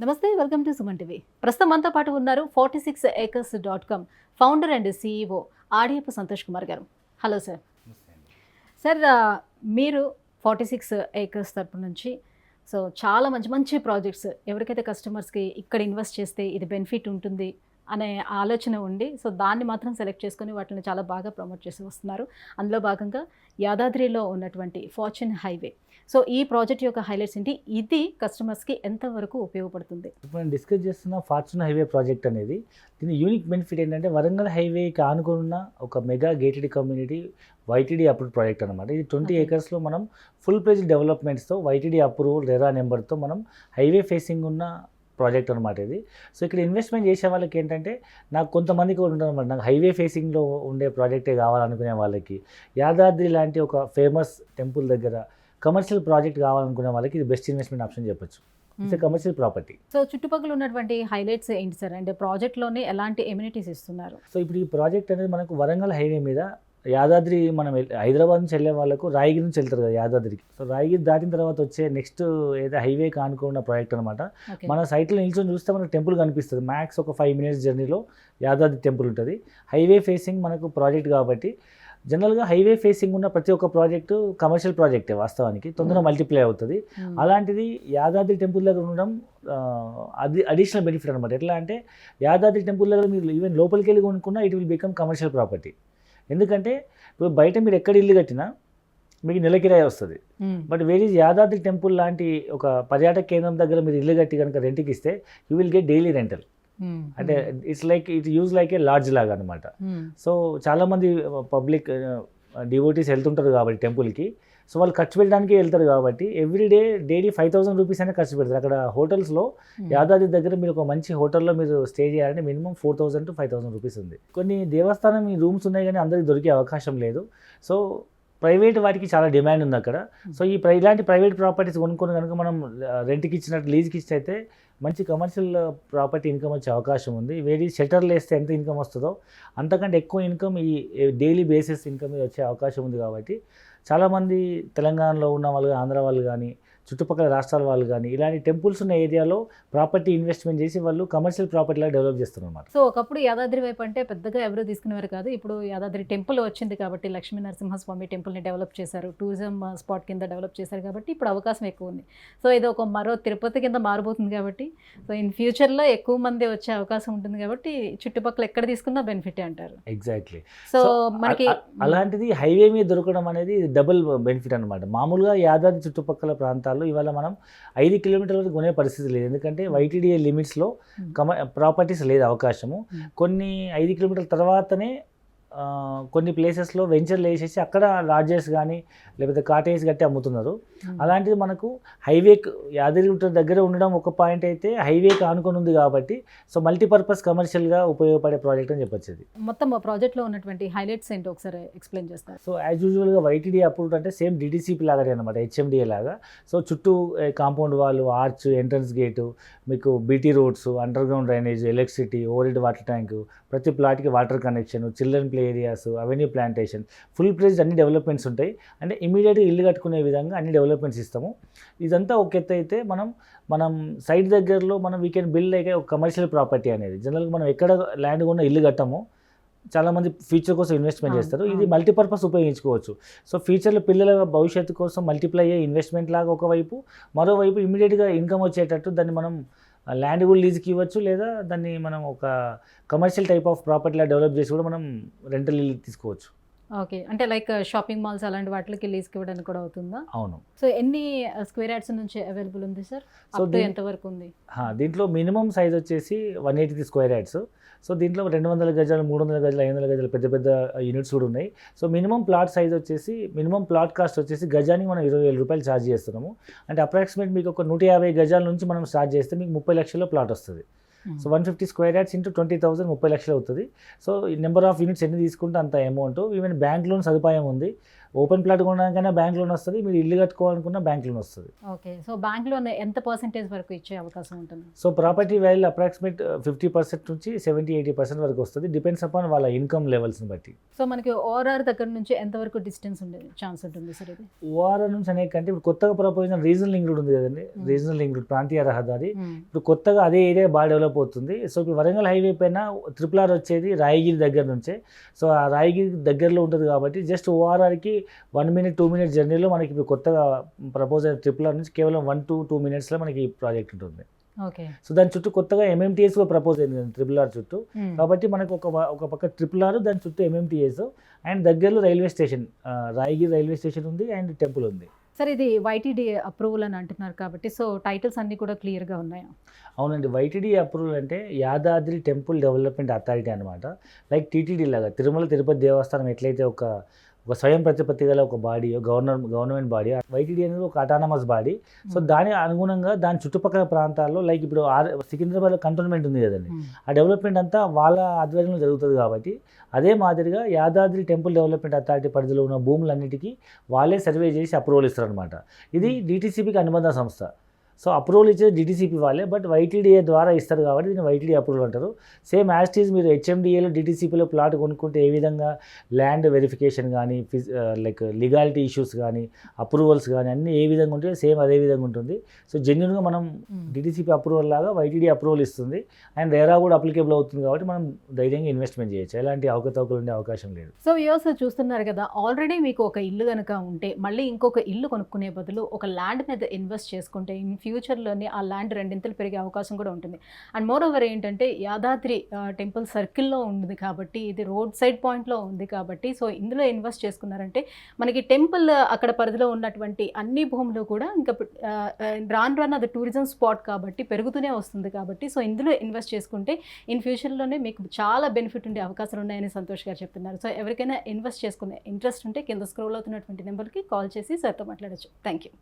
నమస్తే welcome to Suman TV. ప్రస్తుతం మనతో పాటు ఉన్నారు forty six acres dot com founder and CEO Adiyapu Santosh Kumar garu. Hello sir sir మీరు ఫార్టీ సిక్స్ ఏకర్స్ తరపు నుంచి సో చాలా మంచి మంచి ప్రాజెక్ట్స్ ఎవరికైతే కస్టమర్స్కి ఇక్కడ ఇన్వెస్ట్ చేస్తే ఇది బెనిఫిట్ ఉంటుంది అనే ఆలోచన ఉండి సో దాన్ని మాత్రం సెలెక్ట్ చేసుకొని వాటిని చాలా బాగా ప్రమోట్ చేసి వస్తున్నారు. అందులో భాగంగా యాదాద్రిలో ఉన్నటువంటి ఫార్చ్యూన్ హైవే. సో ఈ ప్రాజెక్ట్ యొక్క హైలైట్స్ ఏంటి? ఇది కస్టమర్స్కి ఎంతవరకు ఉపయోగపడుతుంది? ఇప్పుడు మనం డిస్కస్ చేస్తున్న ఫార్చున్ హైవే ప్రాజెక్ట్ అనేది దీని యూనిక్ బెనిఫిట్ ఏంటంటే వరంగల్ హైవేకి ఆనుకున్న ఒక mega gated community YTD approve project అనమాట ఇది ట్వంటీ. ఏకర్స్లో మనం ఫుల్ ప్లేజ్ డెవలప్మెంట్స్తో వైటీడీ అప్రూవల్ రెరా నెంబర్తో మనం హైవే ఫేసింగ్ ఉన్న ప్రాజెక్ట్ అనమాట ఇది. సో ఇక్కడ ఇన్వెస్ట్మెంట్ చేసే వాళ్ళకి ఏంటంటే నాకు కొంతమందికి అనమాట నాకు హైవే ఫేసింగ్లో ఉండే ప్రాజెక్టే కావాలనుకునే వాళ్ళకి. యాదాద్రి లాంటి ఒక ఫేమస్ టెంపుల్ దగ్గర కమర్షియల్ ప్రాజెక్ట్ కావాలనుకునే వాళ్ళకి ఇది బెస్ట్ ఇన్వెస్ట్మెంట్ ఆప్షన్ చెప్పొచ్చు. It's commercial property. సో చుట్టుపక్కల ఉన్నటువంటి హైలైట్స్ ఏంటి సార్? అంటే ప్రాజెక్ట్లోనే ఎలాంటి ఎమ్యూనిటీస్ ఇస్తున్నారు? సో ఇప్పుడు ఈ ప్రాజెక్ట్ అనేది మనకు వరంగల్ హైవే మీద యాదాద్రి మనం హైదరాబాద్ నుంచి వెళ్ళే వాళ్ళకు రాయగిరి నుంచి వెళ్తారు కదా యాదాద్రికి. సో రాయగిరి దాటిన తర్వాత వచ్చే నెక్స్ట్ ఏదో హైవే కానుకున్న ప్రాజెక్ట్ అనమాట మన సైట్లో నిల్చొని చూస్తే మనకు టెంపుల్ కనిపిస్తుంది. మ్యాక్స్ ఒక ఫైవ్ మినిట్స్ జర్నీలో యాదాద్రి టెంపుల్ ఉంటుంది. హైవే ఫేసింగ్ మనకు ప్రాజెక్ట్ కాబట్టి జనరల్గా హైవే ఫేసింగ్ ఉన్న ప్రతి ఒక్క ప్రాజెక్టు కమర్షియల్ ప్రాజెక్టే వాస్తవానికి. తొందరగా Hmm. మల్టిప్లై అవుతుంది. అలాంటిది యాదాద్రి టెంపుల్ దగ్గర ఉండడం అది అడిషనల్ బెనిఫిట్ అనమాట ఎట్లా అంటే యాదాద్రి టెంపుల్ దగ్గర మీరు ఈవెన్ లోపలికి వెళ్ళి కొనుక్కున్నా it will become commercial property ఎందుకంటే ఇప్పుడు బయట మీరు ఎక్కడ ఇల్లు కట్టినా మీకు నెల కిరాయి వస్తుంది. బట్ వేరే యాదాద్రి టెంపుల్ లాంటి ఒక పర్యాటక కేంద్రం దగ్గర మీరు ఇల్లు కట్టి కనుక రెంట్కి ఇస్తే you will get daily rental అంటే it's like it use like a lodge లాగా అనమాట సో చాలామంది పబ్లిక్ డివోటీస్ వెళ్తుంటారు కాబట్టి టెంపుల్కి సో వాళ్ళు ఖర్చు పెట్టడానికి వెళ్తారు కాబట్టి everyday daily five thousand rupees అయినా ఖర్చు పెడతారు. అక్కడ హోటల్స్లో యాదాద్రి దగ్గర మీరు ఒక మంచి హోటల్లో మీరు స్టే చేయాలంటే minimum four thousand to five thousand rupees ఉంది. కొన్ని దేవస్థానం ఈ రూమ్స్ ఉన్నాయి కానీ అందరికి దొరికే అవకాశం లేదు. సో ప్రైవేట్ వాటికి చాలా డిమాండ్ ఉంది అక్కడ. సో ఈ ప్రై ఇలాంటి ప్రైవేట్ ప్రాపర్టీస్ కొనుక్కొని కనుక మనం రెంట్కి ఇచ్చినట్టు లీజ్కి ఇచ్చి అయితే మంచి కమర్షియల్ ప్రాపర్టీ ఇన్కమ్ వచ్చే అవకాశం ఉంది. వేడి షెటర్లు వేస్తే ఎంత ఇన్కమ్ వస్తుందో అంతకంటే ఎక్కువ ఇన్కమ్ ఈ డైలీ బేసిస్ ఇన్కమ్ వచ్చే అవకాశం ఉంది కాబట్టి చాలామంది తెలంగాణలో ఉన్న వాళ్ళు ఆంధ్ర వాళ్ళు కానీ చుట్టుపక్కల రాష్ట్రాల వాళ్ళు కానీ ఇలాంటి టెంపుల్స్ ఉన్న ఏరియాలో ప్రాపర్టీ ఇన్వెస్ట్మెంట్ చేసి వాళ్ళు కమర్షియల్ ప్రాపర్టీలా డెవలప్ చేస్తున్నారు అన్నమాట సో ఒకప్పుడు యాదాద్రి వైపు అంటే పెద్దగా ఎవరు తీసుకునేవారు కాదు. ఇప్పుడు యాదాద్రి టెంపుల్ వచ్చింది కాబట్టి లక్ష్మీ నరసింహస్వామి టెంపుల్ని డెవలప్ చేశారు. టూరిజం స్పాట్ uh, కింద డెవలప్ చేశారు కాబట్టి ఇప్పుడు అవకాశం ఎక్కువ ఉంది. సో ఇది ఒక మరో తిరుపతి కింద మారబోతుంది కాబట్టి సో ఇన్ ఫ్యూచర్లో ఎక్కువ మంది వచ్చే అవకాశం ఉంటుంది కాబట్టి చుట్టుపక్కల ఎక్కడ తీసుకున్నా బెనిఫిట్ అంటారు. ఎగ్జాక్ట్లీ సో మనకి అలాంటిది హైవే మీద దొరకడం అనేది డబుల్ బెనిఫిట్ అనమాట మామూలుగా యాదాద్రి చుట్టుపక్కల ప్రాంతాల్లో ఇవాళ మనం ఐదు కిలోమీటర్ల వరకు కొనే పరిస్థితి లేదు. ఎందుకంటే వైటీడీఏ లిమిట్స్లో Hmm. కమ ప్రాపర్టీస్ లేదు అవకాశము. Hmm. కొన్ని ఐదు కిలోమీటర్ల తర్వాతనే కొన్ని ప్లేసెస్లో వెంచర్లు వేసేసి అక్కడ లాడ్జెస్ కానీ లేకపోతే కాటేజ్ కట్టి అమ్ముతున్నారు. అలాంటిది మనకు హైవే యాదగిరిగుట్ట దగ్గర ఉండడం ఒక పాయింట్ అయితే హైవేకి ఆనుకొని ఉంది కాబట్టి సో మల్టీపర్పస్ కమర్షియల్గా ఉపయోగపడే ప్రాజెక్ట్ అని చెప్పొచ్చు ఇది మొత్తం ప్రాజెక్ట్లో ఉన్నటువంటి హైలైట్స్ ఏంటో ఒకసారి ఎక్స్ప్లెయిన్ చేస్తారు? సో యాజ్ యూజువల్గా వైటీడీ అప్రూవ్డ్ అంటే సేమ్ డిడిసిపి లాగానే అనమాట హెచ్ఎండిఏ లాగా. సో చుట్టూ కాంపౌండ్ వాళ్ళు ఆర్చ్ ఎంట్రన్స్ గేటు మీకు BT roads under ground drainage electricity over water tank ప్రతి ప్లాట్కి water connection children play areas avenue plantation full place అన్ని డెవలప్మెంట్స్ ఉంటాయి. అంటే ఇమీడియట్గా ఇల్లు కట్టుకునే విధంగా అన్ని డెవలప్మెంట్స్ ఇస్తాము. ఇదంతా ఒక ఎత్తు అయితే మనం మనం సైట్ దగ్గరలో మనం వీ కెన్ బిల్డ్ లైక్ ఒక కమర్షియల్ ప్రాపర్టీ అనేది. జనరల్గా మనం ఎక్కడ ల్యాండ్ కొన్న ఇల్లు కట్టమో. చాలామంది ఫ్యూచర్ కోసం ఇన్వెస్ట్మెంట్ చేస్తారు. ఇది. మల్టీపర్పస్ ఉపయోగించుకోవచ్చు. సో ఫ్యూచర్లో పిల్లల భవిష్యత్తు కోసం మల్టిప్లై అయ్యే ఇన్వెస్ట్మెంట్ లాగా ఒకవైపు మరోవైపు ఇమీడియట్గా ఇన్కమ్ వచ్చేటట్టు దాన్ని మనం ల్యాండ్ కూడా లీజ్కి ఇవ్వచ్చు లేదా దాన్ని మనం ఒక కమర్షియల్ టైప్ ఆఫ్ ప్రాపర్టీలా డెవలప్ చేసి కూడా మనం రెంటల్ తీసుకోవచ్చు. ఓకే అంటే లైక్ షాపింగ్ మాల్స్ అలాంటి వాటికి లీజ్కి ఇవ్వడానికి కూడా అవుతుందా? అవును. సో ఎన్ని స్క్వేర్ యార్డ్స్ నుంచి అవైలబుల్ ఉంది సార్ సో ఎంత వరకు ఉంది? దీంట్లో మినిమం సైజ్ వచ్చేసి one eighty square yards so దీంట్లో రెండు వందల గజాలు మూడు వందల గజాలు ఐదు వందల గజాలు పెద్ద పెద్ద యూనిట్స్ కూడా ఉన్నాయి. సో మినిమం ప్లాట్ సైజ్ వచ్చేసి మినిమం ప్లాట్ కాస్ట్ వచ్చేసి గజానికి మనం ఇరవై వేల రూపాయలు ఛార్జ్ చేస్తున్నాము. అంటే అప్రాక్సిమేట్ మీకు ఒక నూట యాభై గజాల నుంచి మనం స్టార్ట్ చేస్తే మీకు ముప్పై లక్షల ప్లాట్ వస్తుంది. So one fifty square yards into twenty thousand ముప్పై లక్షలు అవుతుంది. సో నెంబర్ ఆఫ్ యూనిట్స్ ఎన్ని తీసుకుంటే అంత అమౌంట్ ఈవెన్ బ్యాంక్ లోన్ సదుపాయం ఉంది. ఓపెన్ ప్లాట్ కొనడానికైనా బ్యాంక్ లోన్ వస్తుంది మీరు ఇల్లు కట్టుకోవాలనుకున్న బ్యాంక్ లోన్ వస్తుంది. ఓకే సో బ్యాంక్లో ఎంత పర్సెంటేజ్ వరకు ఇచ్చే అవకాశం ఉంటుంది? So property value approximate fifty percent నుంచి సెవెంటీ ఎయిటీ పర్సెంట్ వరకు వస్తుంది డిపెండ్స్ అపాన్ వాళ్ళ ఇన్కమ్ లెవెల్స్ని బట్టి. సో మనకి ఓఆర్ఆర్ దగ్గర నుంచి ఎంతవరకు డిస్టెన్స్ ఉండే ఛాన్స్ ఉంటుంది సార్ ఇది? ఓఆర్ఆర్ నుంచి అనే కంటే ఇప్పుడు కొత్తగా ప్రపోజ్ రీజనల్ లింక్ ఉంది కదండి. రీజనల్ లింక్ ప్రాంతీయ రహదారి ఇప్పుడు కొత్తగా అదే ఏరియా బాగా డెవలప్ అవుతుంది. సో ఇప్పుడు వరంగల్ హైవే పైన ట్రిపుల్ ఆర్ వచ్చేది రాయగిరి దగ్గర నుంచే. సో ఆ రాయగిరి దగ్గరలో ఉంటుంది కాబట్టి జస్ట్ ఓఆర్ఆర్కి వన్ మినిట్ టూ మినిట్ జర్నీలో మనకి ఇప్పుడు కొత్తగా ప్రపోజ్ అయిన ట్రిపుల్ ఆర్ నుంచి కేవలం వన్ టు టూ మినిట్స్లో మనకి ఈ ప్రాజెక్ట్ ఉంటుంది. ఓకే సో దాని చుట్టూ కొత్తగా ఎంఎంటీఎస్ కూడా ప్రపోజ్ అయింది ట్రిపుల్ ఆర్ చుట్టూ. కాబట్టి మనకు ఒక ఒక పక్క ట్రిపుల్ ఆర్ దాని చుట్టూ ఎంఎంటీఎస్ అండ్ దగ్గరలో railway station Rayagiri railway station ఉంది అండ్ టెంపుల్ ఉంది. సార్ ఇది వైటీడీ అప్రూవల్ అని అంటున్నారు కాబట్టి సో టైటిల్స్ అన్ని కూడా క్లియర్గా ఉన్నాయా? అవునండి వైటీడీ అప్రూవల్ అంటే యాదాద్రి టెంపుల్ డెవలప్మెంట్ అథారిటీ అనమాట లైక్ టీటీడీ లాగా తిరుమల తిరుపతి దేవస్థానం ఎట్లయితే ఒక ఒక స్వయం ప్రతిపత్తి గల ఒక body governor government body YTD అనేది ఒక అటానమస్ బాడీ సో దాని అనుగుణంగా దాని చుట్టుపక్కల ప్రాంతాల్లో లైక్ ఇప్పుడు సికింద్రాబాద్ కంటోన్మెంట్ ఉంది కదండి. ఆ డెవలప్మెంట్ అంతా వాళ్ళ ఆధ్వర్యంలో జరుగుతుంది కాబట్టి అదే మాదిరిగా యాదాద్రి టెంపుల్ డెవలప్మెంట్ అథారిటీ పరిధిలో ఉన్న భూములన్నిటికీ వాళ్ళే సర్వే చేసి అప్రూవల్ ఇస్తారనమాట ఇది డిటీసీపీకి అనుబంధ సంస్థ. సో అప్రూవల్ ఇచ్చేది డిటీసీపీ వాళ్ళే బట్ వైటీడీఏ ద్వారా ఇస్తారు కాబట్టి దీన్ని వైటీడీ అప్రూవల్ అంటారు. సేమ్ యాస్టీస్ మీరు హెచ్ఎండిఏలో డిటీసీపీలో ప్లాట్ కొనుక్కుంటే ఏ విధంగా ల్యాండ్ వెరిఫికేషన్ కానీ ఫిజ్ లైక్ లీగాలిటీ ఇష్యూస్ కానీ అప్రూవల్స్ కానీ అన్నీ ఏ విధంగా ఉంటాయో సేమ్ అదే విధంగా ఉంటుంది. సో జెన్యున్గా మనం డిటీసీపీ అప్రూవల్ లాగా వైటీడీ అప్రూవల్ ఇస్తుంది. అండ్ రేరా కూడా అప్లికేబుల్ అవుతుంది కాబట్టి మనం ధైర్యంగా ఇన్వెస్ట్మెంట్ చేయొచ్చు. ఎలాంటి అవకతవకలు ఉండే అవకాశం లేదు. సో వ్యూస్ చూస్తున్నారు కదా ఆల్రెడీ మీకు ఒక ఇల్లు కనుక ఉంటే మళ్ళీ ఇంకొక ఇల్లు కొనుక్కునే బదులు ఒక ల్యాండ్ మీద ఇన్వెస్ట్ చేసుకుంటే ఇన్ ఫ్యూచర్లోనే ఆ ల్యాండ్ రెండింతలు పెరిగే అవకాశం కూడా ఉంటుంది. అండ్ మోర్ ఓవర్ ఏంటంటే యాదాద్రి టెంపుల్ సర్కిల్లో ఉంది కాబట్టి ఇది రోడ్ సైడ్ పాయింట్లో ఉంది కాబట్టి సో ఇందులో ఇన్వెస్ట్ చేసుకున్నారంటే మనకి టెంపుల్ అక్కడ పరిధిలో ఉన్నటువంటి అన్ని భూములు కూడా ఇంకా రాను రాను అది టూరిజం స్పాట్ కాబట్టి పెరుగుతూనే వస్తుంది కాబట్టి సో ఇందులో ఇన్వెస్ట్ చేసుకుంటే ఇన్ ఫ్యూచర్లోనే మీకు చాలా బెనిఫిట్ ఉండే అవకాశాలు ఉన్నాయని సంతోష్ గారు చెప్తున్నారు. సో ఎవరికైనా ఇన్వెస్ట్ చేసుకునే ఇంట్రెస్ట్ ఉంటే కింద స్క్రోల్ అవుతున్నటువంటి నెంబర్కి కాల్ చేసి సార్తో మాట్లాడచ్చు. Thank you